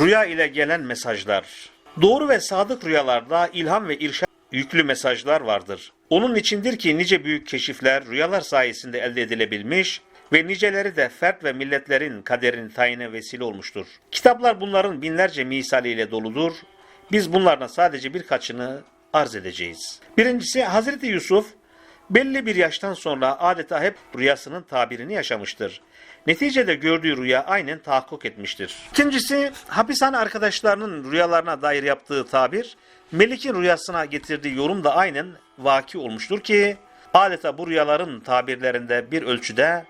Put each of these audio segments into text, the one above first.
Rüya ile gelen mesajlar. Doğru ve sadık rüyalarda ilham ve irşad yüklü mesajlar vardır. Onun içindir ki nice büyük keşifler rüyalar sayesinde elde edilebilmiş ve niceleri de fert ve milletlerin kaderini tayine vesile olmuştur. Kitaplar bunların binlerce misaliyle doludur. Biz bunlardan sadece birkaçını arz edeceğiz. Birincisi Hazreti Yusuf belli bir yaştan sonra adeta hep rüyasının tabirini yaşamıştır. Neticede gördüğü rüya aynen tahakkuk etmiştir. İkincisi hapishane arkadaşlarının rüyalarına dair yaptığı tabir, Melik'in rüyasına getirdiği yorum da aynen vaki olmuştur ki adeta bu rüyaların tabirlerinde bir ölçüde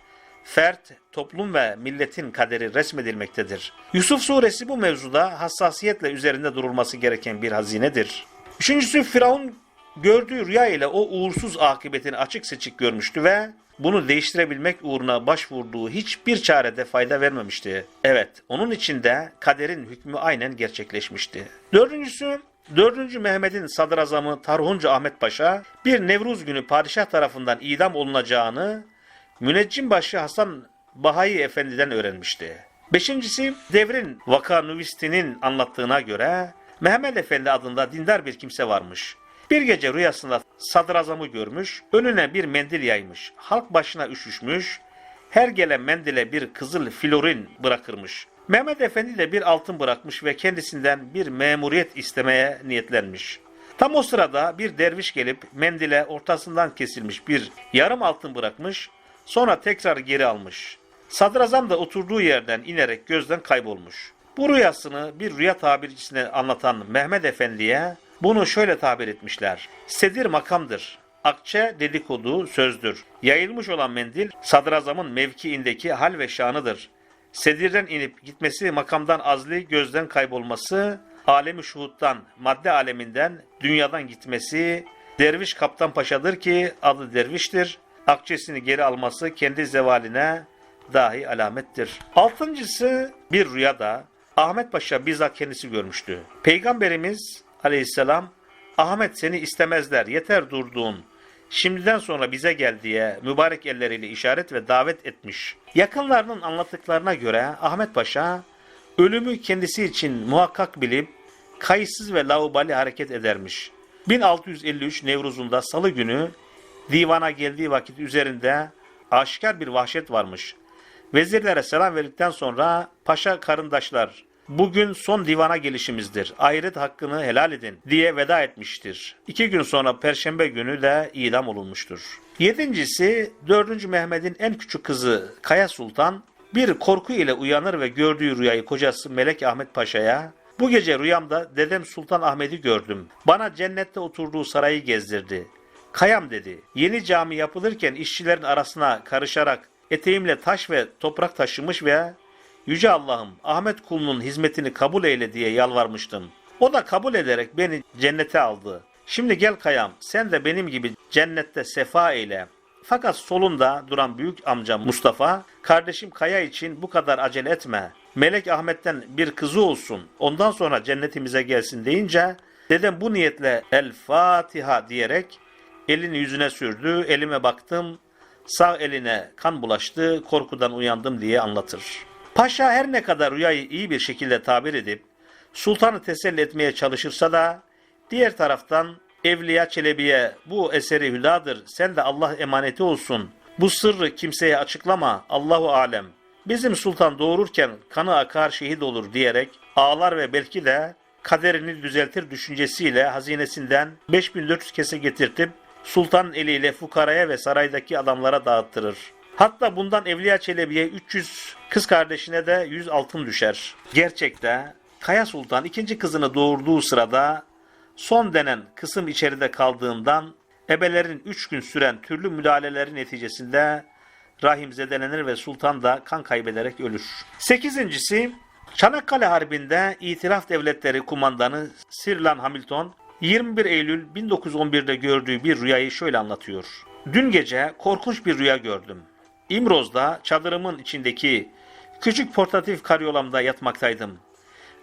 fert, toplum ve milletin kaderi resmedilmektedir. Yusuf suresi bu mevzuda hassasiyetle üzerinde durulması gereken bir hazinedir. Üçüncüsü Firavun gördüğü rüya ile o uğursuz akıbetini açık seçik görmüştü ve bunu değiştirebilmek uğruna başvurduğu hiçbir çarede fayda vermemişti. Evet, onun için de kaderin hükmü aynen gerçekleşmişti. Dördüncüsü, 4. Mehmet'in sadrazamı Tarhuncu Ahmet Paşa bir Nevruz günü padişah tarafından idam olunacağını Müneccimbaşı Hasan Bahayi Efendi'den öğrenmişti. Beşincisi devrin vakanüvistinin anlattığına göre Mehmet Efendi adında dindar bir kimse varmış. Bir gece rüyasında sadrazamı görmüş, önüne bir mendil yaymış. Halk başına üşüşmüş, her gelen mendile bir kızıl florin bırakırmış. Mehmet Efendi de bir altın bırakmış ve kendisinden bir memuriyet istemeye niyetlenmiş. Tam o sırada bir derviş gelip mendile ortasından kesilmiş bir yarım altın bırakmış, sonra tekrar geri almış. Sadrazam da oturduğu yerden inerek gözden kaybolmuş. Bu rüyasını bir rüya tabircisine anlatan Mehmet Efendi'ye bunu şöyle tabir etmişler. Sedir makamdır. Akçe dedikodu sözdür. Yayılmış olan mendil sadrazamın mevkiindeki hal ve şanıdır. Sedirden inip gitmesi makamdan azli gözden kaybolması, alemi şuhuttan, madde aleminden, dünyadan gitmesi, derviş kaptan paşadır ki adı derviştir. Akçesini geri alması kendi zevaline dahi alamettir. Altıncısı bir rüyada Ahmet Paşa bizzat kendisi görmüştü. Peygamberimiz aleyhisselam Ahmet seni istemezler yeter durduğun şimdiden sonra bize gel diye mübarek elleriyle işaret ve davet etmiş. Yakınlarının anlattıklarına göre Ahmet Paşa ölümü kendisi için muhakkak bilip kayıtsız ve laubali hareket edermiş. 1653 Nevruz'unda salı günü divana geldiği vakit üzerinde aşikar bir vahşet varmış. Vezirlere selam verdikten sonra paşa karındaşlar bugün son divana gelişimizdir. Ahiret hakkını helal edin diye veda etmiştir. İki gün sonra perşembe günü de idam olunmuştur. Yedincisi 4. Mehmet'in en küçük kızı Kaya Sultan bir korku ile uyanır ve gördüğü rüyayı kocası Melek Ahmet Paşa'ya bu gece rüyamda dedem Sultan Ahmet'i gördüm. Bana cennette oturduğu sarayı gezdirdi. Kayam dedi. Yeni cami yapılırken işçilerin arasına karışarak eteğimle taş ve toprak taşımış ve Yüce Allah'ım Ahmet kulunun hizmetini kabul eyle diye yalvarmıştım. O da kabul ederek beni cennete aldı. Şimdi gel Kayam sen de benim gibi cennette sefa eyle. Fakat solunda duran büyük amcam Mustafa, kardeşim Kaya için bu kadar acele etme. Melek Ahmet'ten bir kızı olsun, ondan sonra cennetimize gelsin deyince, dedem bu niyetle El Fatiha diyerek elini yüzüne sürdü, elime baktım, sağ eline kan bulaştı, korkudan uyandım diye anlatır. Paşa her ne kadar rüyayı iyi bir şekilde tabir edip, sultanı teselli etmeye çalışırsa da, diğer taraftan Evliya Çelebi'ye bu eseri hüdadır, sen de Allah emaneti olsun. Bu sırrı kimseye açıklama, Allahu alem. Bizim sultan doğururken kanı akar şehit olur diyerek ağlar ve belki de kaderini düzeltir düşüncesiyle hazinesinden 5400 kese getirtip sultan eliyle fukaraya ve saraydaki adamlara dağıttırır. Hatta bundan Evliya Çelebi'ye 300 kız kardeşine de 100 altın düşer. Gerçekte Kaya Sultan ikinci kızını doğurduğu sırada son denen kısım içeride kaldığından ebelerin 3 gün süren türlü müdahaleleri neticesinde rahim zedelenir ve sultan da kan kaybederek ölür. Sekizincisi Çanakkale Harbi'nde İtilaf Devletleri kumandanı Sirlan Hamilton 21 Eylül 1911'de gördüğü bir rüyayı şöyle anlatıyor. Dün gece korkunç bir rüya gördüm. İmroz'da çadırımın içindeki küçük portatif karyolamda yatmaktaydım.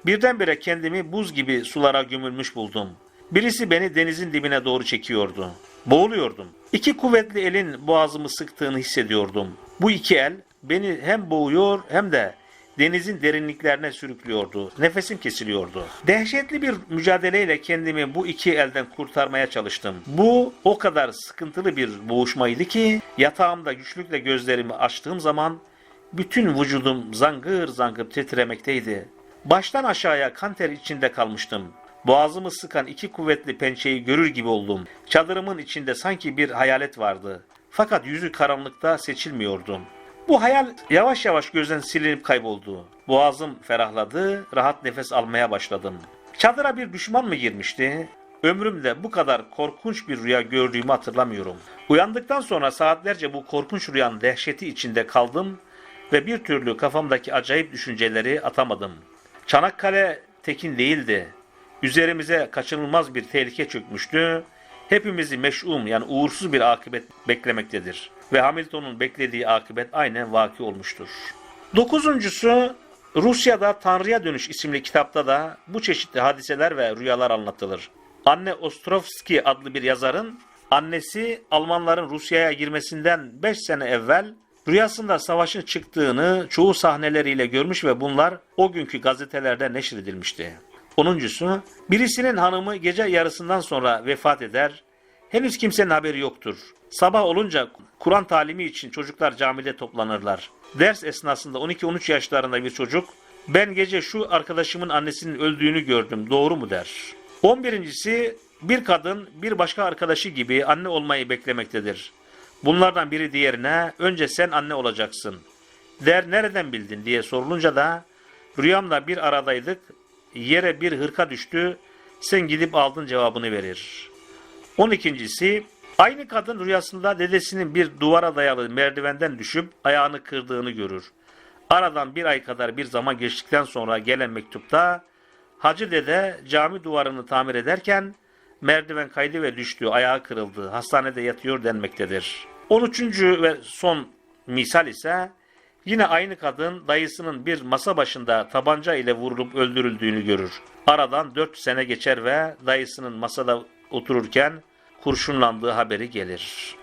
Birdenbire kendimi buz gibi sulara gömülmüş buldum. Birisi beni denizin dibine doğru çekiyordu. Boğuluyordum. İki kuvvetli elin boğazımı sıktığını hissediyordum. Bu iki el beni hem boğuyor hem de denizin derinliklerine sürüklüyordu. Nefesim kesiliyordu. Dehşetli bir mücadeleyle kendimi bu iki elden kurtarmaya çalıştım. Bu o kadar sıkıntılı bir boğuşmaydı ki yatağımda güçlükle gözlerimi açtığım zaman bütün vücudum zangır zangır titremekteydi. Baştan aşağıya kan ter içinde kalmıştım. Boğazımı sıkan iki kuvvetli pençeyi görür gibi oldum. Çadırımın içinde sanki bir hayalet vardı. Fakat yüzü karanlıkta seçilmiyordu. Bu hayal yavaş yavaş gözden silinip kayboldu. Boğazım ferahladı, rahat nefes almaya başladım. Çadıra bir düşman mı girmişti? Ömrümde bu kadar korkunç bir rüya gördüğümü hatırlamıyorum. Uyandıktan sonra saatlerce bu korkunç rüyanın dehşeti içinde kaldım ve bir türlü kafamdaki acayip düşünceleri atamadım. Çanakkale tekin değildi. Üzerimize kaçınılmaz bir tehlike çökmüştü. Hepimizi meş'um yani uğursuz bir akıbet beklemektedir. Ve Hamilton'un beklediği akıbet aynen vaki olmuştur. Dokuzuncusu Rusya'da Tanrı'ya Dönüş isimli kitapta da bu çeşitli hadiseler ve rüyalar anlatılır. Anne Ostrovski adlı bir yazarın annesi Almanların Rusya'ya girmesinden 5 sene evvel rüyasında savaşın çıktığını çoğu sahneleriyle görmüş ve bunlar o günkü gazetelerde neşredilmişti. Onuncusu, birisinin hanımı gece yarısından sonra vefat eder. Henüz kimsenin haberi yoktur. Sabah olunca Kur'an talimi için çocuklar camide toplanırlar. Ders esnasında 12-13 yaşlarında bir çocuk, ben gece şu arkadaşımın annesinin öldüğünü gördüm, doğru mu der. 11.si bir kadın bir başka arkadaşı gibi anne olmayı beklemektedir. Bunlardan biri diğerine önce sen anne olacaksın. Der nereden bildin diye sorulunca da rüyamda bir aradaydık yere bir hırka düştü sen gidip aldın cevabını verir. 12.si aynı kadın rüyasında dedesinin bir duvara dayalı merdivenden düşüp ayağını kırdığını görür. Aradan bir ay kadar bir zaman geçtikten sonra gelen mektupta Hacı dede cami duvarını tamir ederken merdiven kaydı ve düştü, ayağı kırıldı, hastanede yatıyor denmektedir. 13. ve son misal ise yine aynı kadın dayısının bir masa başında tabanca ile vurulup öldürüldüğünü görür. Aradan 4 sene geçer ve dayısının masada otururken kurşunlandığı haberi gelir.